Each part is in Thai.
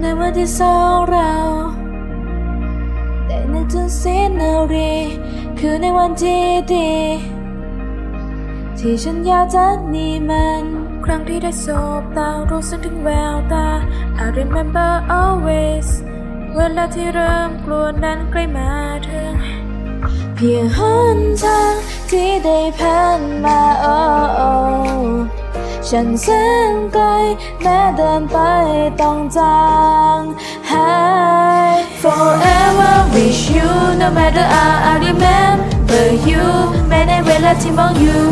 ในวันที่สองเราได้นึกถึงซีนารีคือในวันที่ดี ที่ฉันอยากจะหนีมัน ครั้งที่ได้สบตารู้สึกถึงแววตา I remember always เวลาที่เริ่มกลัวนั้นใกล้มาถึง เพียงหนทางที่ได้ผ่านมาโอ้ฉันแสน แม้เดินไปต้องจางหาย Forever wish you no matter how I remember you แม้ในเวลาที่มองอยู่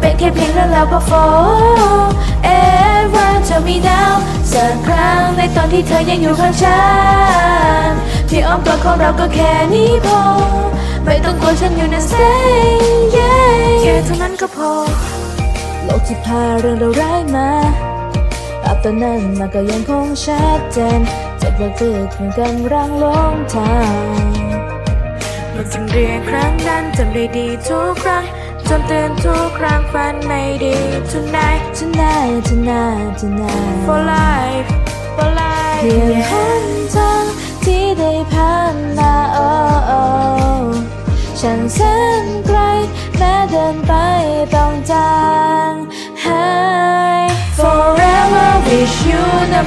เป็นแค่เพียงเรื่องราวพอ forever tell me now สักครั้งในตอนที่เธอยังอยู่ข้างฉันที่อ้อมกอดของเราก็แค่นี้พอ ไม่ต้องกลัวฉันอยู่ใน stay yeah แค่เท่านั้นก็พอ กที่พาเรื่องเราร้ายมาภาพตอนนั้นมันก็ยังคงชัดเจนเจ็บและตึกมันกำลังหลงทางมันจึงเรียนครั้งนั้นจำได้ดีทุกครั้งจนตื่นทุกครั้งฝันไม่ดี tonight tonight tonight tonight for life for life เพียงหนทางที่ได้ผ่านมาโอ้โอ้ฉันแสนไกลแม้เดินไปต้องจาง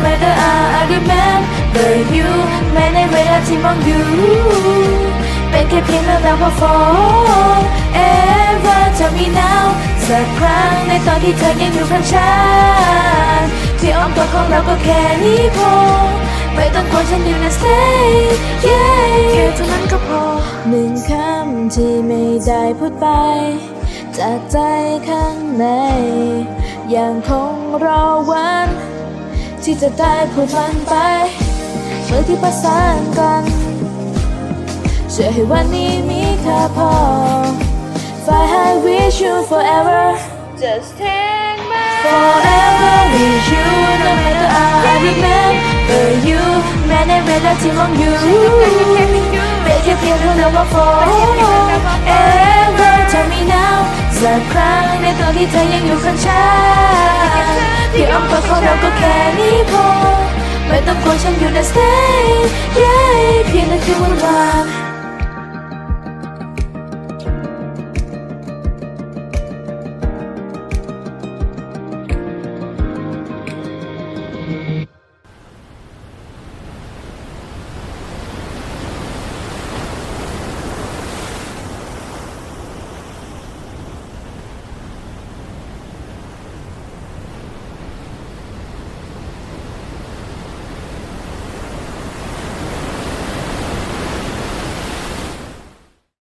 matter how I remember you แม้ในเวลาที่มองอยู่เป็นแค่เพียงเรื่องราวพอ forever tell me now สักครั้งในตอนที่เธอยังอยู่ข้างฉันที่อ้อมกอดของเราก็แค่นี้พอไม่ต้องกลัวฉันอยู่ใน stay yeah แค่เท่านั้นก็พอหนึ่งคำที่ไม่ได้พูดไป จากใจข้างในยังคงรอวัน ที่จะได้พูดมันไปเมื่อที่ประสานกันเชื่อให้วันนี้มีค่าพอ Fly high wish you forever Just take my Forever wish you no matter how I remember you แม้ในเวลาที่มองอยู่เป็นแค่เพียงเรื่องราวว่า forever tell me now สักครั้งในตอนที่เธอยังอยู่ข้างฉัน พี่อ้อมกอดขอเราก็แค่นี้พอ ไม่ต้องกลัวฉันอยู่นะ stay yeah เพียงนั้นคือวันวาน